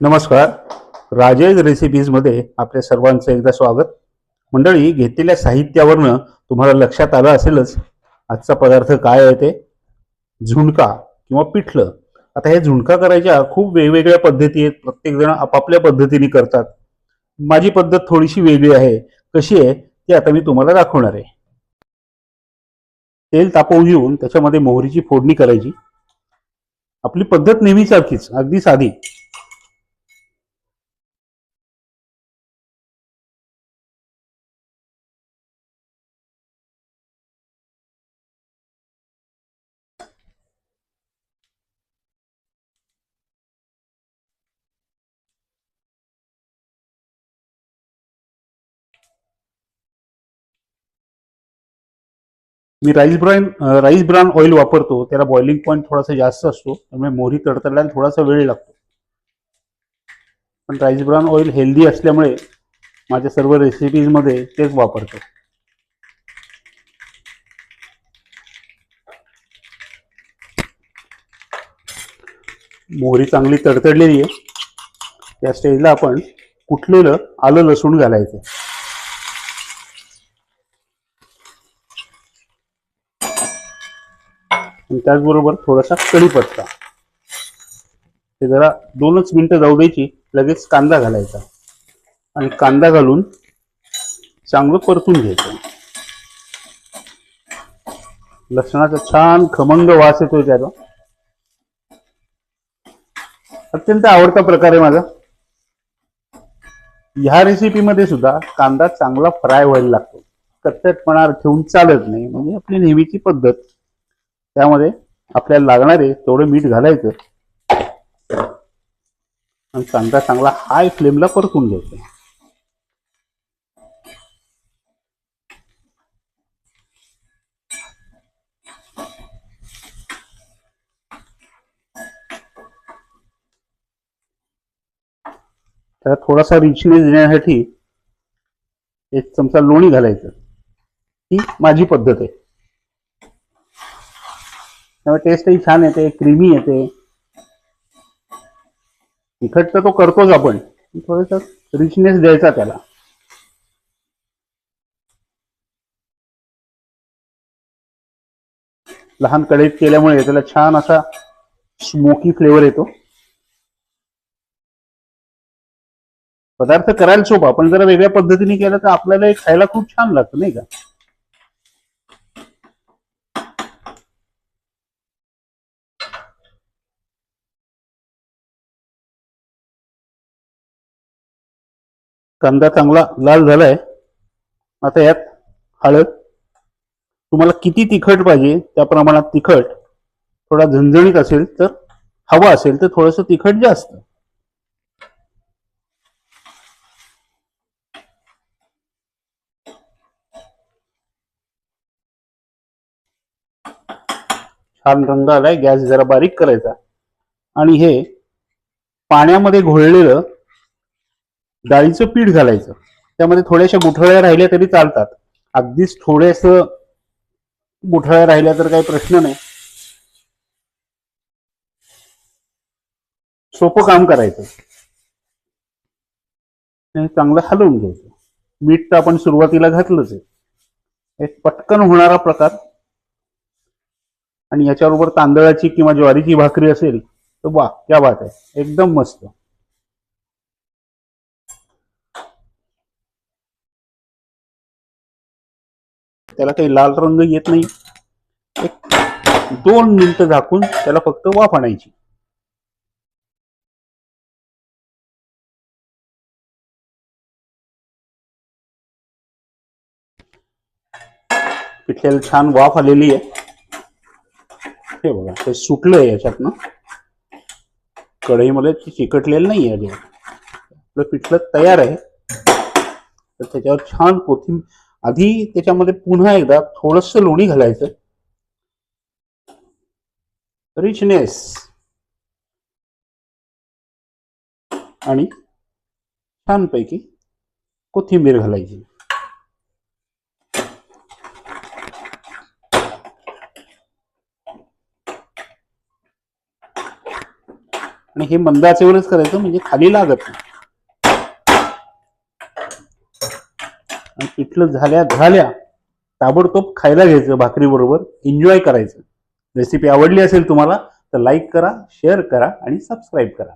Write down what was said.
नमस्कार. राजेश रेसिपीजमध्ये आपल्या सर्वांचं एकदा स्वागत. मंडळी घेतलेल्या साहित्यावरनं तुम्हाला लक्षात आलं असेलच आजचा पदार्थ काय आहे ते? झुणका किंवा पिठलं. आता हे झुणका करायच्या खूप वेगवेगळ्या पद्धती आहेत. प्रत्येकजण आपापल्या पद्धतीने करतात. माझी पद्धत थोडीशी वेगळी आहे. कशी आहे ती आता मी तुम्हाला दाखवणार आहे. तेल तापवून घेऊन त्याच्यामध्ये मोहरीची फोडणी करायची. आपली पद्धत नेहमीसारखीच अगदी साधी. मी rice brown rice brown oil वापरतो. त्याला बॉइलिंग पॉईंट थोडासा जास्त असतो. त्यामुळे मोहरी तडतडल्याला थोडासा वेळ लागतो. पण राईस ब्राऊन ऑइल हेल्दी असल्यामुळे माझ्या सर्व रेसिपीजमध्ये तेच वापरतो. मोहरी चांगली तडतडलेली आहे. त्या स्टेजला आपण कुठलेलं आलं लसूण घालायचं. आणि त्याचबरोबर थोडासा कढीपत्ता. ते जरा दोनच मिनिटं जाऊ द्यायची लगेच कांदा घालायचा. आणि कांदा घालून चांगलं परतून घ्यायचं. लसणाचा छान खमंग वास येतोय त्याचा. अत्यंत आवडता प्रकार आहे माझा. ह्या रेसिपीमध्ये सुद्धा कांदा चांगला फ्राय व्हायला लागतो. कच्चटपणा ठेवून चालत नाही. म्हणजे आपली नेहमीची पद्धत. त्यामध्ये आपल्याला लागणारे तेवढं मीठ घालायचं. आणि कांदा चांगला हाय फ्लेमला परतून घ्यायचा. त्याला थोडासा रिचनेस देण्यासाठी एक चमचा लोणी घालायचं. ही माझी पद्धत आहे. त्यामुळे टेस्टही छान येते क्रीमी येते. तिखट तर तो करतोच आपण. थोडस रिचनेस द्यायचा त्याला. लहान कढईत केल्यामुळे त्याला छान असा स्मोकी फ्लेवर येतो. पदार्थ करायला सोपा पण जरा वेगळ्या पद्धतीने केलं तर आपल्याला खायला खूप छान लागतं नाही का? कांदा चांगला लाल झालाय. आता यात हळद. तुम्हाला किती तिखट पाहिजे त्या प्रमाणात तिखट. थोडा झणझणीत असेल तर हवा असेल तर थोडस तिखट जास्त. छान रंग आलाय गॅस जरा बारीक करायचा. आणि हे पाण्यामध्ये घोळलेलं डाळीचं पीठ घालायचं. त्यामध्ये थोड्याशा गुठळ्या राहिल्या तरी चालतात. अगदीच थोड्यास गुठळ्या राहिल्या तर काही प्रश्न नाही. सोपं काम करायचं. हे चांगलं हलवून घ्यायचं. मीठ तर आपण सुरुवातीला घातलंच आहे. एक पटकन होणारा प्रकार. आणि याच्याबरोबर तांदळाची किंवा ज्वारीची भाकरी असेल तर वा क्या बात आहे. एकदम मस्त. त्याला काही लाल रंग येत नाही. एक दोन मिनिटं झाकून त्याला फक्त वाफ आणायची. पिठल्याला छान वाफ आलेली आहे. हे बघा ते सुटलंय याच्यातनं. कढईमध्ये ते चिकटलेलं नाही आहे आपलं पिठलं तयार आहे. तर त्याच्यावर छान कोथिंबीर आधी त्याच्यामध्ये पुन्हा एकदा थोडस लोणी घालायचं. रिचनेस आणि छानपैकी कोथिंबीर घालायची. आणि हे मंदाचेवरच करायचं म्हणजे खाली लागत नाही. आणि इथलं झाल्या झाल्या ताबडतोब खायला घ्यायचं भाकरीबरोबर एन्जॉय करायचं. रेसिपी आवडली असेल तुम्हाला तर लाईक करा शेअर करा आणि सबस्क्राईब करा.